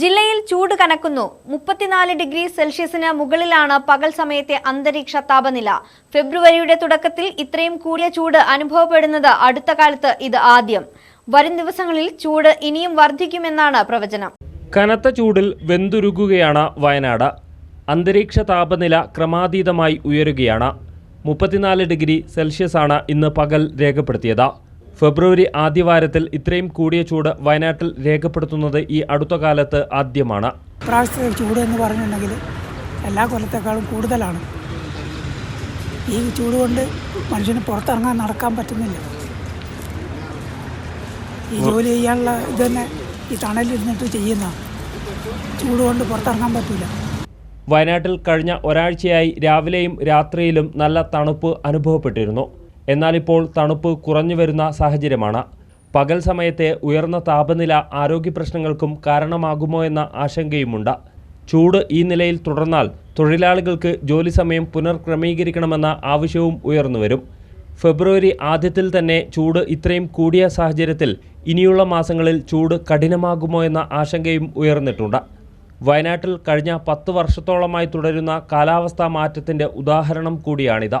ജില്ലയിൽ ചൂട് കനക്കുന്നു. മുപ്പത്തിനാല് ഡിഗ്രി സെൽഷ്യസിന് മുകളിലാണ് പകൽ സമയത്തെ അന്തരീക്ഷ താപനില. ഫെബ്രുവരിയുടെ തുടക്കത്തിൽ ഇത്രയും കൂടിയ ചൂട് അനുഭവപ്പെടുന്നത് അടുത്ത കാലത്ത് ഇത് ആദ്യം. വരും ദിവസങ്ങളിൽ ചൂട് ഇനിയും വർദ്ധിക്കുമെന്നാണ് പ്രവചനം. കനത്ത ചൂടിൽ വെന്തുരുകുകയാണ് വയനാട്. അന്തരീക്ഷ താപനില ക്രമാതീതമായി ഉയരുകയാണ്. മുപ്പത്തിനാല് ഡിഗ്രി സെൽഷ്യസാണ് ഇന്ന് പകൽ രേഖപ്പെടുത്തിയത്. ഫെബ്രുവരി ആദ്യവാരത്തിൽ ഇത്രയും കൂടിയ ചൂട് വയനാട്ടിൽ രേഖപ്പെടുത്തുന്നത് ഈ അടുത്ത കാലത്ത് ആദ്യമാണ്. ഇപ്രാവശ്യത്തെ ചൂട് എന്ന് പറഞ്ഞിട്ടുണ്ടെങ്കിൽ എല്ലാ കൊല്ലത്തേക്കാളും കൂടുതലാണ്. ഈ ചൂട് കൊണ്ട് മനുഷ്യന് പുറത്തിറങ്ങാൻ നടക്കാൻ പറ്റുന്നില്ല. ഈ ജോലി ചെയ്യാനുള്ള ഇത് തന്നെ ഈ തണലിരുന്നിട്ട് ചെയ്യുന്ന ചൂട് കൊണ്ട് പുറത്തിറങ്ങാൻ പറ്റില്ല വയനാട്ടിൽ കഴിഞ്ഞ ഒരാഴ്ചയായി രാവിലെയും രാത്രിയിലും നല്ല തണുപ്പ് അനുഭവപ്പെട്ടിരുന്നു. എന്നാൽ ഇപ്പോൾ തണുപ്പ് കുറഞ്ഞു വരുന്ന സാഹചര്യമാണ്. പകൽ സമയത്തെ ഉയർന്ന താപനില ആരോഗ്യ പ്രശ്നങ്ങൾക്കും കാരണമാകുമോ എന്ന ആശങ്കയുമുണ്ട്. ചൂട് ഈ നിലയിൽ തുടർന്നാൽ തൊഴിലാളികൾക്ക് ജോലി സമയം പുനർക്രമീകരിക്കണമെന്ന ആവശ്യവും ഉയർന്നുവരും ഫെബ്രുവരി ആദ്യത്തിൽ തന്നെ ചൂട് ഇത്രയും കൂടിയ സാഹചര്യത്തിൽ ഇനിയുള്ള മാസങ്ങളിൽ ചൂട് കഠിനമാകുമോ എന്ന ആശങ്കയും ഉയർന്നിട്ടുണ്ട്. വയനാട്ടിൽ കഴിഞ്ഞ പത്ത് വർഷത്തോളമായി തുടരുന്ന കാലാവസ്ഥാ മാറ്റത്തിന്റെ ഉദാഹരണം കൂടിയാണിത്.